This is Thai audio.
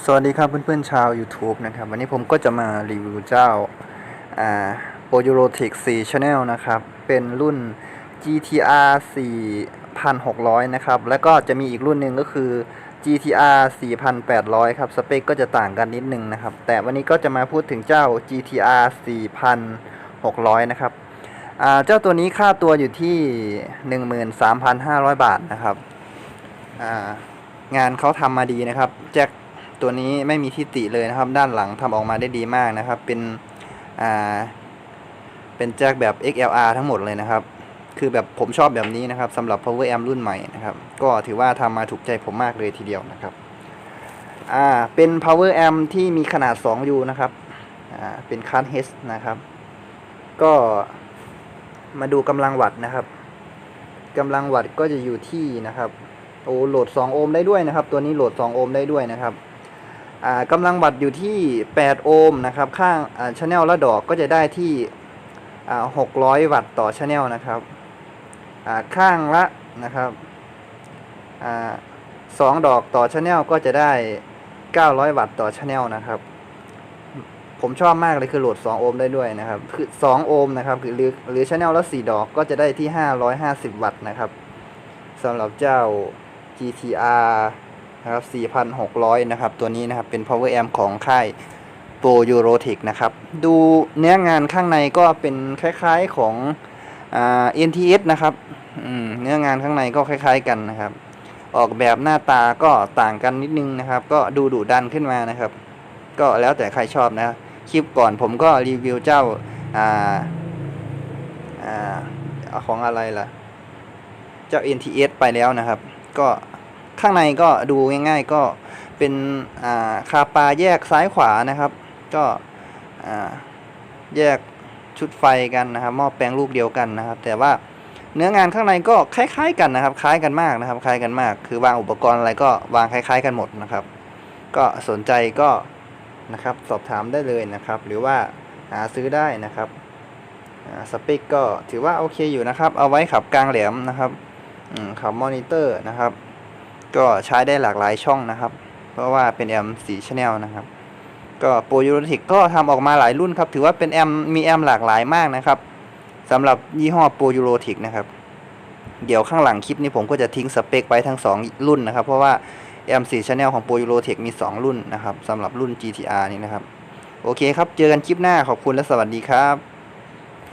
สวัสดีครับเพื่อนๆชาว YouTube นะครับ วันนี้ผมก็จะมารีวิวเจ้าอ่า p o y u r o t e c 4 Channel นะครับ เป็นรุ่น GTR 4600 นะครับ แล้วก็จะมีอีกรุ่นหนึ่งก็คือ GTR 4800 ครับ สเปคก็จะต่างกันนิดนึงนะครับ แต่วันนี้ก็จะมาพูดถึงเจ้า GTR 4600 นะครับอ่าเจ้าตัวนี้ค่าตัวอยู่ที่ 13,500 บาทนะครับอ่างานเขาทำมาดีนะครับแจ็ค ตัวนี้ไม่มีที่ติเลยนะครับ ด้านหลังทำออกมาได้ดีมากนะครับ เป็นอ่าเป็นแจ็คแบบ XLR ทั้งหมดเลยนะครับ คือแบบผมชอบแบบนี้นะครับสำหรับ power amp รุ่นใหม่นะครับ ก็ถือว่าทำมาถูกใจผมมากเลยทีเดียวนะครับอ่าเป็น power amp ที่มีขนาด 2U นะครับอ่าเป็นคัน H นะครับ ก็มาดูกำลังวัตต์นะครับกำลังวัตต์ก็จะอยู่ที่นะครับโอ้โหลด 2 โอห์มได้ด้วยนะครับ ตัวนี้โหลด 2 โอห์มได้ด้วยนะครับ กำลังวัตต์อยู่ที่ 8 โอห์มนะครับ ข้างชแนลละดอกก็จะได้ที่ 600 วัตต์ต่อชแนลนะครับข้างละนะครับอสองดอกต่อชแนลก็จะได้ 900 วัตต์ต่อชแนลนะครับ ผมชอบมากเลยคือโหลด 2 โอห์มได้ด้วยนะครับ คือ 2 โอห์มนะครับคือหรือหรือชแนลละ4ดอกก็จะได้ที่ 550 วัตต์นะครับสำหรับเจ้า GTR นะครับ4,600 นะครับ ตัวนี้นะครับ เป็น power amp ของค่าย Pro Eurotech นะครับ ดูเนื้องานข้างในก็เป็นคล้ายๆของอ่า NTS นะครับเนื้องานข้างในก็คล้าย ๆ กันนะครับ ออกแบบหน้าตาก็ต่างกันนิดนึงนะครับ ก็ดูดุดันขึ้นมานะครับ ก็แล้วแต่ใครชอบนะคลิปก่อนผมก็รีวิวเจ้าอ่าอ่าของอะไรล่ะ เจ้า NTS ไปแล้วนะครับ ก็ ข้างในก็ดูง่าย ๆ ก็เป็นคาปาแยกซ้ายขวานะครับ ก็แยกชุดไฟกันนะครับหม้อแปลงลูกเดียวกันนะครับ แต่ว่าเนื้องานข้างในก็คล้าย ๆ กันนะครับ คล้ายกันมากนะครับ คล้ายกันมาก คือวางอุปกรณ์อะไรก็วางคล้าย ๆ กันหมดนะครับ ก็สนใจก็นะครับสอบถามได้เลยนะครับ หรือว่าหาซื้อได้นะครับสเปคก็ถือว่าโอเคอยู่นะครับ เอาไว้ขับกลางแหลมนะครับขับมอนิเตอร์นะครับ ก็ใช้ได้หลากหลายช่องนะครับ เพราะว่าเป็นแอมสีชแนลนะครับ ก็โปรยูโรติกก็ทำออกมาหลายรุ่นครับ ถือว่าเป็นแอมมีแอมหลากหลายมากนะครับสำหรับยี่ห้อโปรยูโรติกนะครับ เดี๋ยวข้างหลังคลิปนี้ผมก็จะทิ้งสเปคไว้ทั้ง 2 รุ่นนะครับ เพราะว่าแอมสีชแนลของโปรยูโรติกมี 2 รุ่นนะครับสำหรับรุ่น GTR นี่นะครับ โอเคครับ เจอกันคลิปหน้าขอบคุณและสวัสดีครับ